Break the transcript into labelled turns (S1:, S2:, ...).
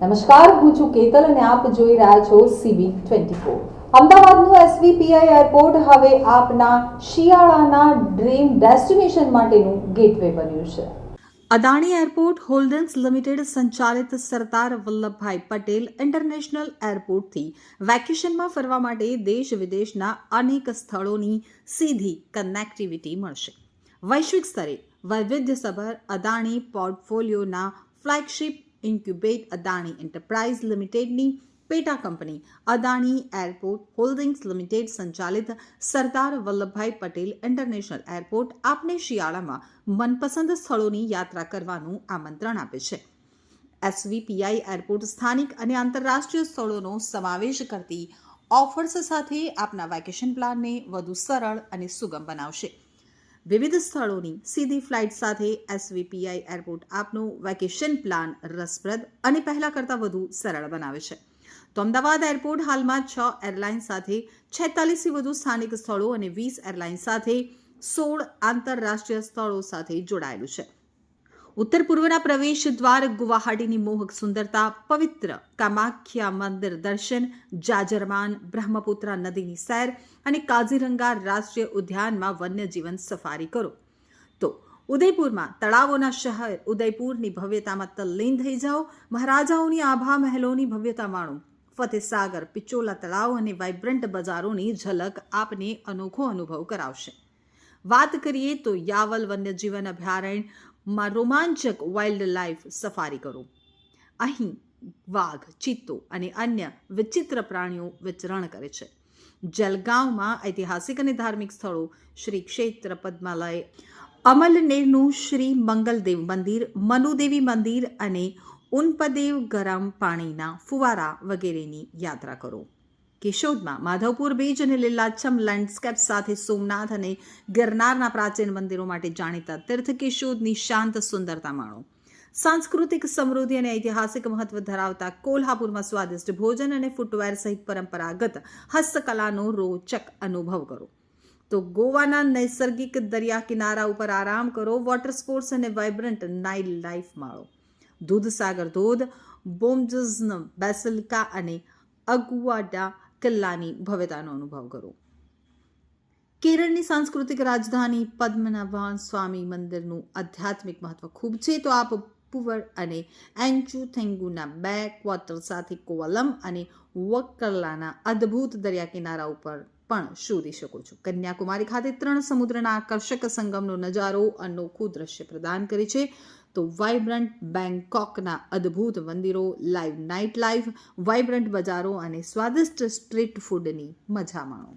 S1: નમસ્કાર, હું છું કેતલ અને આપ જોઈ રહ્યા છો સીબી ટ્વેન્ટી ફોર અમદાવાદનું એસવીપીઆઈ એરપોર્ટ હવે આપના શિયાળાના ડ્રીમ ડેસ્ટિનેશન માટેનું ગેટવે બન્યું છે. અદાણી એરપોર્ટ હોલ્ડન્સ લિમિટેડ સંચાલિત સરદાર વલ્લભભાઈ પટેલ ઇન્ટરનેશનલ એરપોર્ટથી વેકેશનમાં ફરવા માટે દેશ વિદેશના અનેક સ્થળોની સીધી કનેક્ટિવિટી મળશે. વૈશ્વિક સ્તરે વૈવિધ્યસભર અદાણી પોર્ટફોલિયોના ફ્લેગશિપ ઇન્ક્યુબેટ અદાણી એન્ટરપ્રાઇઝ લિમિટેડની પેટા કંપની, અદાણી એરપોર્ટ હોલ્ડિંગ્સ લિમિટેડ સંચાલિત સરદાર વલ્લભભાઈ પટેલ ઇન્ટરનેશનલ એરપોર્ટ આપને શિયાળામાં મનપસંદ સ્થળોની યાત્રા કરવાનું આમંત્રણ આપે છે. એસવીપીઆઈ એરપોર્ટ સ્થાનિક અને આંતરરાષ્ટ્રીય સ્થળોનો સમાવેશ કરતી ઓફર્સ સાથે આપના વેકેશન પ્લાનને વધુ સરળ અને સુગમ બનાવશે. વિવિધ સ્થળોની સીધી ફ્લાઇટ સાથે એસવીપીઆઈ એરપોર્ટ આપનું વેકેશન પ્લાન રસપ્રદ અને પહેલા કરતાં વધુ સરળ બનાવે છે. તો અમદાવાદ એરપોર્ટ હાલમાં છ એરલાઇન સાથે છેતાલીસથી વધુ સ્થાનિક સ્થળો અને વીસ એરલાઇન સાથે સોળ આંતરરાષ્ટ્રીય સ્થળો સાથે જોડાયેલું છે. ઉત્તર પૂર્વના પ્રવેશ દ્વાર ગુવાહાટીની મોહક સુંદરતા, પવિત્ર કામાખ્યા મંદિર દર્શન, જાજરમાન, બ્રહ્મપુત્રા નદીની સૈર અને કાઝીરંગા રાષ્ટ્રીય ઉદ્યાનમાં વન્યજીવન સફારી કરો. તો, ઉદયપુરમાં તળાવોના શહેર ઉદયપુરની ભવ્યતામાં તલ્લીન થઈ જાઓ, મહારાજાઓની આભા મહેલોની ભવ્યતા માણો. ફતેસાગર પિચોલા તળાવ અને વાઇબ્રન્ટ બજારોની ઝલક આપને અનોખો અનુભવ કરાવશે. વાત કરીએ તો યાવલ વન્યજીવન અભયારણ્યમાં રોમાંચક વાઇલ્ડ લાઇફ સફારી કરો. અહીં વાઘ, ચિત્તો અને અન્ય વિચિત્ર પ્રાણીઓ વિચરણ કરે છે. જલગાંવમાં ઐતિહાસિક અને ધાર્મિક સ્થળો શ્રી ક્ષેત્ર પદ્માલય, અમલનેરનું શ્રી મંગલદેવ મંદિર, મનુદેવી મંદિર અને ઉનપદેવ ગરમ પાણીના ફુવારા વગેરેની યાત્રા કરો. કેશોદમાં માધવપુર બીચ અને લીલાછમ લેન્ડસ્કેપ સાથે સોમનાથ અને ગિરનારના પ્રાચીન મંદિરો માટે જાણીતા તીર્થ કેશોદની શાંત સુંદરતા માણો. સાંસ્કૃતિક સમૃદ્ધિ અને ઐતિહાસિક મહત્વ ધરાવતા કોલ્હાપુરમાં સ્વાદિષ્ટ ભોજન અને ફૂટવેર સહિત પરંપરાગત હસ્તકલાનો રોચક અનુભવ કરો. તો ગોવાના નૈસર્ગિક દરિયા કિનારા ઉપર આરામ કરો વોટર સ્પોર્ટ્સ અને વાઇબ્રન્ટ નાઇટ લાઈફ માળો દૂધસાગર ધોધ બોમ્બજઝન બેસલકા અને અગુવાડા કિલ્લાની ભવ્યતાનો અનુભવ કરો. કેરળની સાંસ્કૃતિક રાજધાની પદ્મનાભ સ્વામી મંદિરનું આધ્યાત્મિક મહત્વ ખૂબ છે, તો આપ પુવર અને એન્ચુ થેંગુના બે ક્વાર્ટર સાથે કોવલમ અને વકરલાના અદ્ભુત દરિયા કિનારા ઉપર પણ શોધી શકો છો. કન્યાકુમારી ખાતે ત્રણ સમુદ્રના આકર્ષક સંગમનો નજારો અનોખું દ્રશ્ય પ્રદાન કરે છે. તો વાઇબ્રન્ટ બેંકોકના અદ્ભુત મંદિરો લાઈવ નાઇટ લાઈફ વાઇબ્રન્ટ બજારો અને સ્વાદિષ્ટ સ્ટ્રીટ ફૂડની મજા માણો.